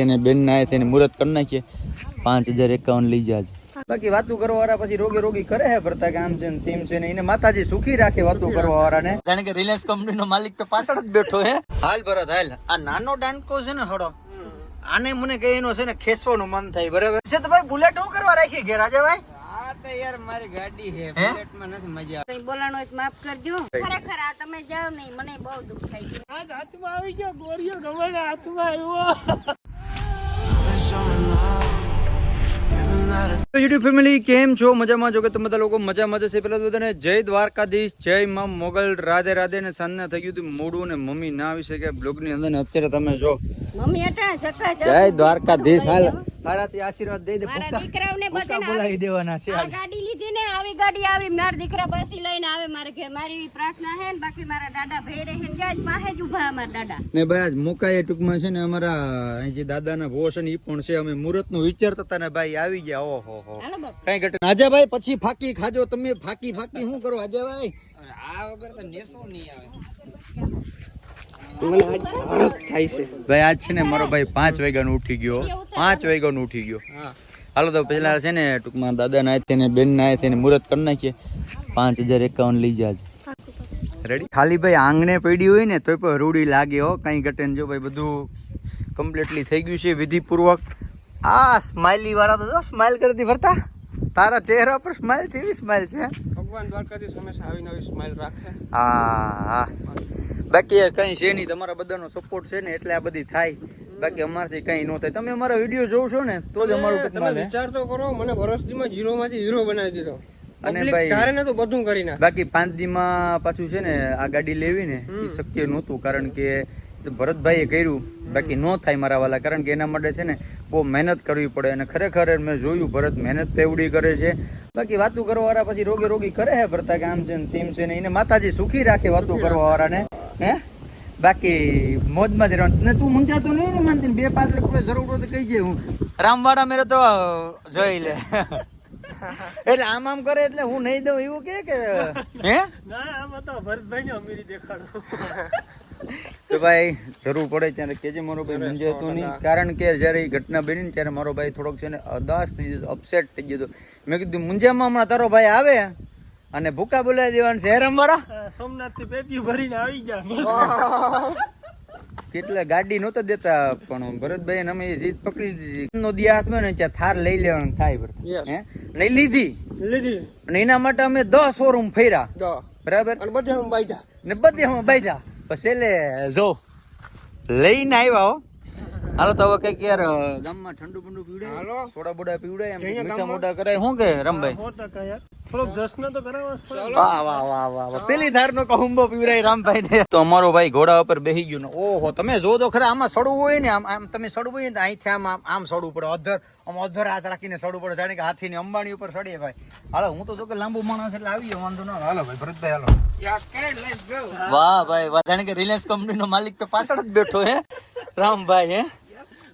તેને બેન ના તેને મુહૂર્ત કરી નાખીએ. પાંચ હજાર એકાવન લઈ જાય બાકી વાતું કરવા વાળા પછી રોગી રોગી કરે હે ભરતા કે આમ છે ને તેમ છે ને એને માતાજી સુખી રાખે વાતું કરવા વાળા ને કારણ કે રિલાયન્સ કંપની નો માલિક તો પાછળ જ બેઠો હે. હાલ ભરત હાલ. આ નાનો ડાંડકો છે ને હડો. આને મને કઈ એનો છે ને ખેસવાનું મન થાય બરાબર? છે તો ભાઈ બુલેટ હું કરવા રાખી ઘેર આજે ભાઈ આ તો યાર મારી ગાડી છે? બુલેટમાં નથી મજા બોલાણો હોય માફ કરજો. ખરેખર આ તમે જાઓ નહીં મને બહુ દુઃખ થાય છે. આજ હાથમાં આવી ગયો ગોળીઓ ગમે હાથમાં આવ્યો. તો યુટ્યુબ ફેમિલી કેમ છો? મજામાં? જો કે તમે બધા લોકો મજામાં જશે પેલા તો બધાને જય દ્વારકાધીશ જય માં મોગલ રાધે રાધે ને સાંજના થઈ ગયું હતું મોડું ને મમ્મી ના આવી શકે બ્લોગની અંદર ને અત્યારે તમે જો. મમ્મી જય દ્વારકાધીશ હાલ. તારાથી આશીર્વાદ દઈ દે મારા દીકરાઓને બધાને બોલાવી દેવાના છે આ ગાડી લીધી ને આવી ગાડી આવી માર દીકરા બસી લઈને આવે મારે ઘેર. મારી એવી પ્રાર્થના હે ને બાકી મારા દાદા ભઈ રહે ને જાજ માહે જ ઊભા અમારા દાદા. ને ભાઈ આજ મુકાય ટૂંકમાં છે ને અમારા અહીં જે દાદાના ભો છે ને ઈ પણ છે. અમે મુહૂર્તનું વિચારતા હતા ને ભાઈ આવી ગયા. ઓહો હો કઈ ઘટે આજે ભાઈ પછી ફાકી ખાજો. તમે ફાકી ફાકી શું કરો? આજે ભાઈ આ વગર તો નેસો નહીં આવે. ભાઈ આજ છે ને મારો ભાઈ પાંચ વાગ્યાનો ઉઠી ગયો. પાંચ વાગ્યાનો ઉઠી ગયો. હા. હાલો તો પેલા છે ને ટૂંકમાં દાદા ના તેને બેન ના તેને મુહૂર્ત કરી નાખીએ. પાંચ હજાર એકાવન લઈ જાજ. રેડી ખાલી ભાઈ આંગણે પડી હોય ને તોય પણ રૂડી લાગે હો. કઈ ઘટે જો ભાઈ બધું કમ્પ્લીટલી થઈ ગયું છે વિધિપૂર્વક. આ સ્માઇલી વાળા તો જો સ્માઇલ કરતી ફરતા. તારા ચહેરા પર સ્માઇલ છે એવી સ્માઇલ છે ભગવાન દ્વારકાધીશ હંમેશા આવી નવી સ્માઈલ રાખે. હા હા. બાકી કઈ છે નહીં તમારા બધાનો સપોર્ટ છે ને એટલે આ બધી થાય. બાકી અમારથી કઈ ન થાય. તમે અમારા વીડિયો જોવ છો ને તો જ અમારું તમે વિચાર તો કરો મને વર્ષદીમાં જીરો માંથી હીરો બનાવી દીધો. અને ભાઈ- ને તો બધું કરી ના બાકી પાંચ દીમાં પાછું છે ને આ ગાડી લેવી ને એ શક્ય નહોતું કારણ કે ભરતભાઈએ કર્યું. બાકી ન થાય મારા વાલા કારણ કે એના માટે છે ને બહુ મહેનત કરવી પડે. અને ખરેખર મેં જોયું ભરત મહેનત એવડી કરે છે. બાકી વાતું કરવા વાળા પછી રોગે રોગી કરે હે ભરતા કે આમ છે ને તેમ છે ને એને માતાજી સુખી રાખે વાતું કરવા વાળાને હે? બાકી મોજમાં જ રહેવાનું. ને તું મૂંઝાતો નહીં ને માનતી બે પાંચ લાખ રૂપિયા જરૂર હોય તો કહી જાય હું. રામવાડા મેરે તો જોઈ લે. એટલે આમ આમ કરે એટલે હું નહીં દઉં એવું કે કે? હે? ના આમાં તો ભરતભાઈ ને અમીરી દેખાડો. તો ભાઈ જરૂર પડે ત્યારે કેજે મારો ભાઈ મૂંઝાતો નહીં. કારણ કે જ્યારે એ ઘટના બની ને ત્યારે મારો ભાઈ થોડોક છે ને અદાસ થઈ ગયો અપસેટ થઈ ગયો હતો મેં કીધું મુંજામાં હમણાં તારો ભાઈ આવે? અને ભૂકા બોલાવી દેવાનું છે. હેરમ વાળા? સોમનાથથી પેટી ભરીને આવી ગયા. કેટલા ગાડી નહોતા દેતા પણ ભરતભાઈ અમે એ જીત પકડી દીધી નો દિયા હાથમાં ને ત્યાં થાર લઈ લેવાનું થાય ભરત. હે? લઈ લીધી. લીધી. અને એના માટે અમે દસ શોરૂમ ફર્યા. બરાબર? અને બધે હું બાઈજા ને બધે અમે બાંધ્યા. પછી એટલે જો લઈને આવ્યા હો. હાલો તો હવે કંઈક યાર ગામમાં ઠંડુ બંડુ પીવડે હાલો. સોડા બોડા પીવડે એમ મીઠા મોટા કરાય. શું કે રમભાઈ? સો ટકા યાર પેલી ધાર નો કહુંબો પીવરાય રામભાઈ ને તો અમારો ભાઈ ઘોડા ઉપર બેહી ગયો ને. ઓહો તમે જો તો ખરા આમાં સડવું હોય ને આમ આમ તમે સડવું હોય ને અહીંથી આમ આમ સડવું પડે. અધર આમ અધર હાથ રાખીને સડવું પડે. જાણે કે હાથી ની અંબાણી ઉપર સડીએ ભાઈ. હાલો હું તો જો કે લાંબુ માણસ એટલે આવી ગયો વાંધો ના હાલો ભાઈ ભરતભાઈ હાલો. વાહ ભાઈ વાહ. જાણે કે રિલાયન્સ કંપની નો માલિક તો પાછળ જ બેઠો હે? રામભાઈ હે?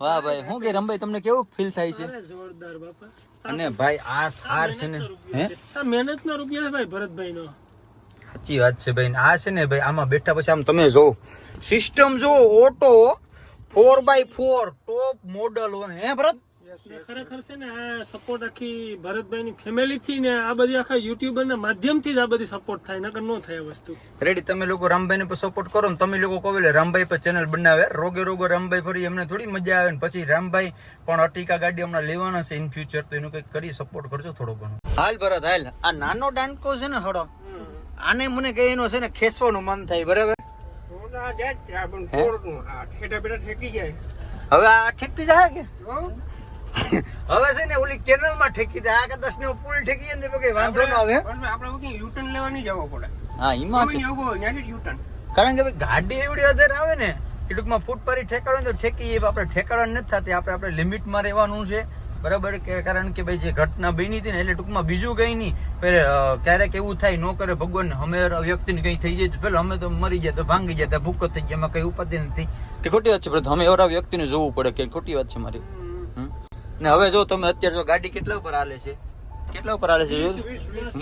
વાહ ભાઈ. શું કે રામભાઈ તમને કેવું ફીલ થાય છે? જોરદાર બાપા. અને ભાઈ આ થાર છે ને હે? આ મહેનત ના રૂપિયા છે ભાઈ ભરતભાઈ નો સાચી વાત છે ભાઈ. આ છે ને ભાઈ આમાં બેઠા પછી આમ તમે જો સિસ્ટમ જો auto four by four top model હોય હે ભરત? ખરેખર છે ને આ સપોર્ટ આખી ભરતભાઈ ની ફેમિલી થી ને આ બધી આખા યુટ્યુબર ના માધ્યમથી જ આ બધી સપોર્ટ થાય નકર નો થાય વસ્તુ. રેડી તમે લોકો રામભાઈ ને સપોર્ટ કરો ને તમે લોકો કહો એટલે રામભાઈ પર ચેનલ બનાવે. રોગે રોગો રામભાઈ ફરી એમને થોડી મજા આવે ને પછી રામભાઈ પણ અટીકા ગાડી હમણાં લેવાના છે ઇન ફ્યુચર તો એનું કંઈક કરી સપોર્ટ કરજો થોડો ઘણો. હાલ ભરત હાલ. આ નાનો ડાંકો છે ને હડો આને મને કઈ એનો છે ને ખેંચવાનું મન થાય બરાબર? હવે આ ઠેકતી જાય કે? હવે છે ને ઓલી કેનલમાં ઠેકી દે. આ કદાચ ને પુલ ઠેકી જાય ને તો વાંધો ન આવે યુટર્ન લેવાની જવો પડે. હા એમાં છે. યુટર્ન કારણ કે ભાઈ ગાડી એવડી વધારે આવે ને ટૂંકમાં ફૂટ પરી ઠેકાડો તો ઠેકી એ આપણે ઠેકાડવા નથી થતી. આપણે આપણે લિમિટમાં રહેવાનું છે. બરાબર? કે કારણ કે ભાઈ જે ઘટના બની હતી ને એટલે ટૂંકમાં બીજું કઈ નહીં. અ, ક્યારેક એવું થાય ન કરે ભગવાન અમે વ્યક્તિને કઈ થઈ જાય તો પેલો અમે તો મરી જાય તો ભાંગી જાય તો ભૂકો થઈ જાય એમાં કઈ ઉપાધિ નથી. કે ખોટી વાત છે પણ અમે એવા વ્યક્તિને જોવું પડે કે ખોટી વાત છે મારી. ને હવે જો તમે અત્યારે જો ગાડી કેટલા ઉપર હાલે છે? કેટલા ઉપર હાલે છે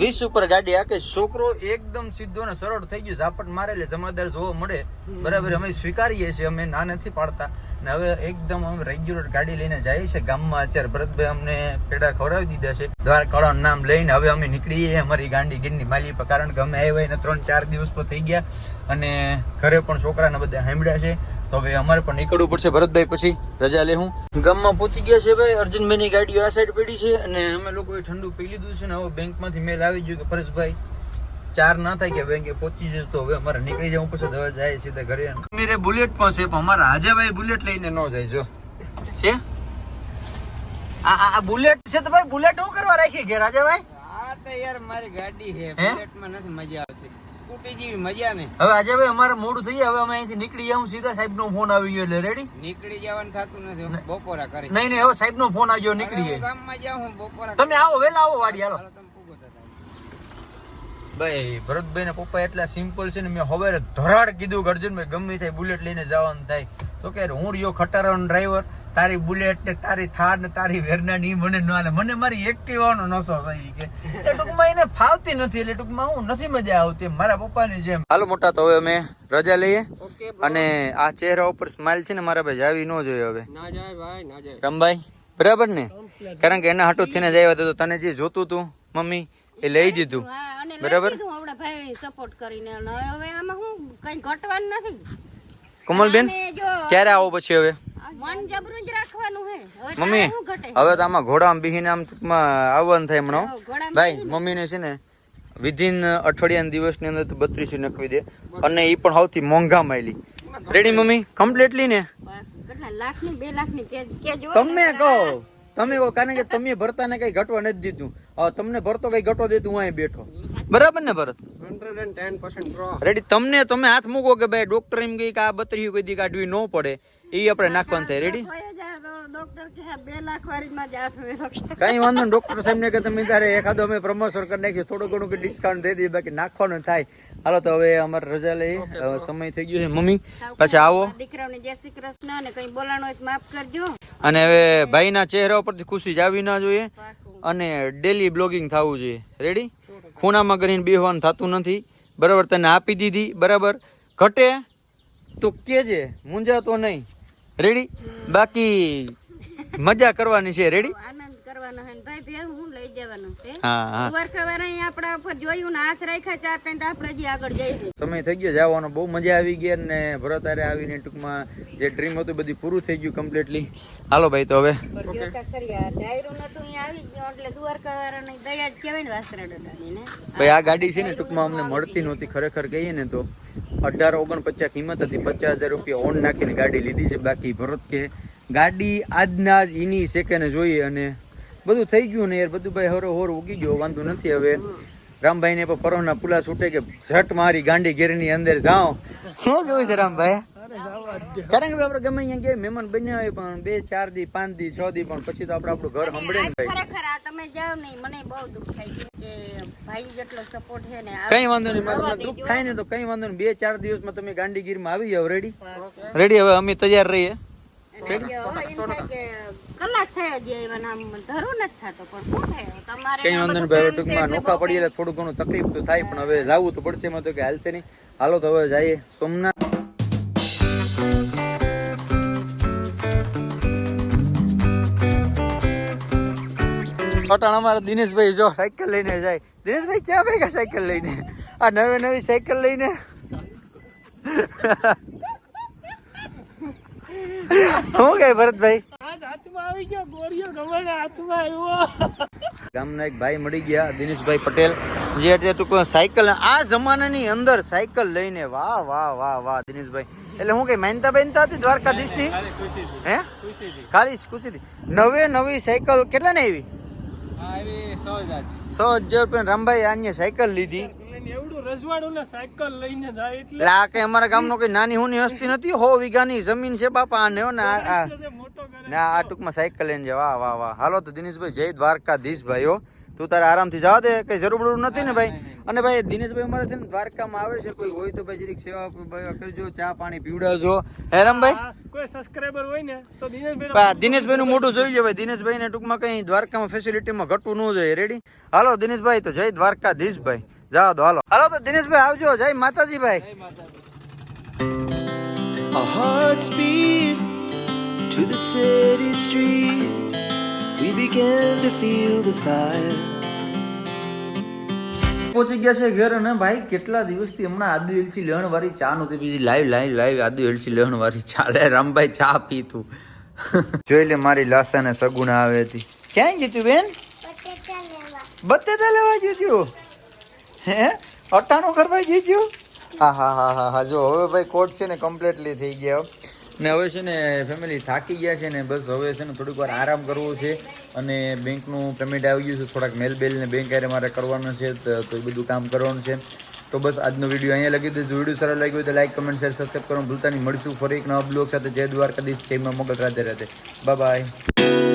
વીસ ઉપર ગાડી આ કે છોકરો એકદમ સીધો ને સરળ થઈ ગયો ઝાપટ મારે એટલે જમાદાર જોવા મળે. બરાબર અમે સ્વીકારીએ છીએ અમે ના નથી પાડતા. ને હવે એકદમ અમે રેગ્યુલર ગાડી લઈને જઈએ છે ગામમાં. અત્યારે ભરતભાઈ અમને પેડા ખવડાવી દીધા છે. દ્વારકાળાનું નામ લઈને હવે અમે નીકળીએ અમારી ગાંડી ગીરની માલી પર. કારણ કે અમે આવ્યા ને ત્રણ ચાર દિવસ પર થઈ ગયા. અને ઘરે પણ છોકરાને બધા સાંભળ્યા છે. તો હવે અમારે પણ નીકળવું પડશે. ભરતભાઈ પછી રજા લે હું. ગામમાં પહોંચી ગયા છે ભાઈ. અર્જુનભાઈની ગાડીઓ આ સાઈડ પડી છે અને અમે લોકોએ ઠંડુ પી લીધું છે ને હવે બેંકમાંથી મેલ આવી ગયું કે પરેશભાઈ ચાર ના થાય કે બેંકે પહોંચી જશે તો હવે અમારે નીકળી જવું પડશે. હવે જાય સીધા ઘરે. મેરે બુલેટ પણ છે પણ અમારા હાજાભાઈ બુલેટ લઈને ન જાય જો. છે? આ આ- બુલેટ છે તો ભાઈ બુલેટ હું કરવા રાખી ઘેર હાજાભાઈ? આ તો યાર મારી ગાડી છે? બુલેટમાં નથી મજા આવતી. સ્કૂટી જેવી મજા ને. હવે હાજાભાઈ અમારે મોડું થઈ હવે અમે અહીંથી નીકળી જાઉં સીધા સાહેબ નો ફોન આવી ગયો એટલે રેડી નીકળી જવાનું થતું નથી. બપોરા કરી નહીં નહીં હવે સાહેબ નો ફોન આવ્યો નીકળી જાય ગામમાં જાઉં હું બપોરા તમે આવો વેલા આવો વાડી હાલો. ભાઈ ભરતભાઈ ના પપ્પા એટલા સિમ્પલ છે ને મેં હવે ધરાડ કીધું અર્જુન અર્જુનભાઈ ગમે થાય બુલેટ લઈને જવાનું થાય. તો કે હું રહ્યો ખટારાનો ડ્રાઈવર તારી બુલેટ ને તારી થાર ને તારી વેરના ની મને ન હાલે. મને મારી એક્ટિવાનો નશો થઈ કે એટલે ટૂંકમાં એને ફાવતી નથી એટલે ટૂંકમાં હું નથી મજા આવતી મારા પપ્પાની જેમ. હાલો મોટા તો હવે અમે રજા લઈએ. અને આ ચહેરા ઉપર સ્માઇલ છે ને મારા ભાઈ જાવી ન જોઈએ હવે. ના જાય ભાઈ ના જાય. રમભાઈ બરાબર ને? કારણ કે એના હાટું થઈને જ આવ્યા હતા તો તને જે જોતું તું મમ્મી એ લઈ દીધું. હા, અને લઈ બરાબર. ભાઈ સપોર્ટ કરીને. હવે આમાં હું કઈ ઘટવાનું નથી. કોમલબેન ક્યારે આવો પછી હવે? મન જબરું જ રાખવાનું હે. હવે મમ્મી હવે તો આમાં ઘોડામાં બીહીને આમ ટૂંકમાં આવવાનું થાય હમણાં. ભાઈ મમ્મીને છે ને વિધિન અઠવાડિયાના દિવસની અંદર તો બત્રીસો નખવી દે. અને એ પણ સૌથી મોંઘા માયલી. Ready mummy? કમ્પ્લીટલી ને? તમે કહો તમે કહો કારણ કે તમે ભરતા ને કઈ ઘટવા નથી દીધું. હવે તમને ભરતો કઈ ઘટો દેતું હું અહીં બેઠો. બરાબર ને ભરત? 110% pro. રેડી તમને તમે હાથ મૂકો કે ભાઈ ડોક્ટર એમ કહી કે આ બત્રીસો કોઈ દી કાઢવી ન પડે. એ આપણે નાખવાનું થાય. રેડી. કઈ વાંધો નહીં. ડોક્ટર સાહેબ ને કે તમે તારે એખાદો અમે પ્રમોશન કરી નાખ્યું થોડું ઘણું કે ડિસ્કાઉન્ટ દઈ દઈએ બાકી નાખવાનું થાય. હાલો તો હવે અમારે રજા લઈ સમય થઈ ગયો છે. મમ્મી પછી આવો. દીકરાઓને જય શ્રી કૃષ્ણ અને કઈ બોલાણું હોય માફ કરજો. અને હવે ભાઈના ચહેરા ઉપરથી ખુશી જાવી ના જોઈએ અને ડેલી બ્લોગિંગ થવું જોઈએ. રેડી ખૂણામાં કરીને બેહવાનું થતું નથી. બરાબર તને આપી દીધી. બરાબર. ઘટે તો કેજે મૂંઝાતો નહીં. રેડી બાકી મજા કરવાની છે રેડી આનંદ કરવાનો હે ભાઈ ભેગું હું લઈ જવાનું છે. હા હા. વર્ષવાળા અહીં આપણા ઉપર જોયું ને હાથ રાખ્યા ચાર ત્રણ આપણે હજી આગળ જઈએ. સમય થઈ ગયો જવાનો બહુ મજા આવી ગઈ ને ભરત આવીને ટૂંકમાં જે ડ્રીમ હતું બધું પૂરું થઈ ગયું કમ્પ્લીટલી હાલો ભાઈ તો હવે? નતું ભાઈ આ ગાડી છે ને ટૂંકમાં અમને મળતી નહોતી ખરેખર કહીએ ને તો. અઢાર ઓગણપચાસ કિંમત હતી, પચાસ હજાર રૂપિયા ઓન નાખીને ગાડી લીધી છે, બાકી ભરત કે ગાડી આજના એની સેકન્ડ જોઈએ અને બધું થઈ ગયું ને યાર બધું ભાઈ હરો હોર ઉગી ગયો, વાંધો નથી હવે. રામભાઈ ને પણ પરોના પુલા છૂટે કે ઝટ મારી ગાંડી ઘેરની અંદર જાઓ. શું કેવું છે રામભાઈ? કારણ કે આપણે ગમે અહીંયા ગયા મહેમાન બન્યા હોય પણ બે ચાર દી પાંચ દી છ દી પણ પછી તો આપણે આપણું ઘર સંભળે ને ખરેખર આ તમે જાઓ નહીં મને બહુ દુઃખ થાય છે કે ભાઈ જેટલો સપોર્ટ છે ને કઈ વાંધો નહીં તમને દુઃખ થાય ને તો કઈ વાંધો નહીં બે ચાર દિવસમાં તમે ગાંડીગીરમાં આવી જાવ રેડી રેડી હવે અમે તૈયાર રહીએ. થોડું ઘણું તકલીફ તો થાય પણ હવે જવું તો પડશે એમાં તો કે હાલશે નહીં. હાલો તો હવે જઈએ સોમનાથ. પટાણ અમારા દિનેશભાઈ જો સાયકલ લઈને જાય. દિનેશભાઈ ક્યાં ભેગા સાયકલ લઈને? આ નવી નવી સાયકલ લઈને? હું કઈ ભરતભાઈ? ગામના એક ભાઈ મળી ગયા દિનેશભાઈ પટેલ. જે અત્યારે ટૂંક સાયકલ આ જમાનાની અંદર સાયકલ લઈને વાહ વાહ વાહ વાહ દિનેશભાઈ. એટલે હું કઈ માનતા બેનતા હતી દ્વારકાધીશની? હે? ખાલી ખુશી નવે નવી સાયકલ કેટલા ને આવી? સો હજાર રૂપિયા રામભાઈ આની સાયકલ લીધી. એટલે એવડું રજવાડું ને સાયકલ લઈને જાય એટલે એટલે આ કઈ અમારા ગામનો કઈ નાની હુની હસ્તી નથી? હો વીઘાની જમીન છે બાપા આને હો ને આ- ટૂંકમાં સાયકલ લઈને જવા વાહ વાહ વાહ. હાલો તો દિનેશભાઈ જય દ્વારકાધીશ ભાઈઓ. તું તારે આરામથી જવા દે કઈ જરૂર નથી ને ભાઈ? અને ભાઈ દિનેશભાઈ અમારે છે ને દ્વારકામાં આવે છે કોઈ હોય તો ભાઈ જરીક સેવા ભાઈ કરજો ચા પાણી પીવડાવજો. હેરામભાઈ કોઈ સબસ્ક્રાઇબર હોય ને તો દિનેશભાઈ દિનેશભાઈ નું મોટું જોઈ લે ભાઈ. દિનેશભાઈ ને ટૂંકમાં કઈ દ્વારકામાં ફેસિલિટીમાં ઘટવું ન જોઈએ. રેડી હાલો દિનેશભાઈ તો જય દ્વારકા ભાઈ. જાઓ તો હાલો. હાલો તો દિનેશભાઈ આવજો. જય માતાજી ભાઈ. to the city streets, we began to feel the fire. પહોંચી ગયા છે ઘર અને ભાઈ કેટલા દિવસથી હમણાં આદુ એલસી લેણ વાળી ચા નહોતી પીધી? લાઈવ લાઈવ લાઈવ આદુ એલસી લેણ વાળી ચા. લે રામભાઈ ચા પીતું જોઈ લે મારી લાસા ને સગુણા આવે હતી. ક્યાં જીતું બેન? બટેટા લેવા. જીત્યું હે? અટાણું કરવા જીત્યું હા હા હા હા હા. જો હવે ભાઈ કોર્ટ છે ને કમ્પ્લીટલી થઈ ગયા ને હવે છે ને ફેમિલી થાકી ગયા છે ને બસ હવે છે ને થોડીક વાર આરામ કરવો છે અને બેંકનું પેમેન્ટ આવી ગયું છે. થોડાક મેલ બેલ ને બેંક આરે મારે કરવાનું છે, તો એ બધું કામ કરવાનું છે. તો બસ આજનો વીડિયો અહીંયા લગી દીધું વીડિયો સારો લાગ્યો હોય તો લાઈક કમેન્ટ શેર સબસ્ક્રાઈબ કરવાનું ભૂલતા નહીં. મળશું ફરી એક નવા બ્લોગ સાથે. જય દ્વારકાધીશ. જય માં મગજ રાધે રાધે. બાય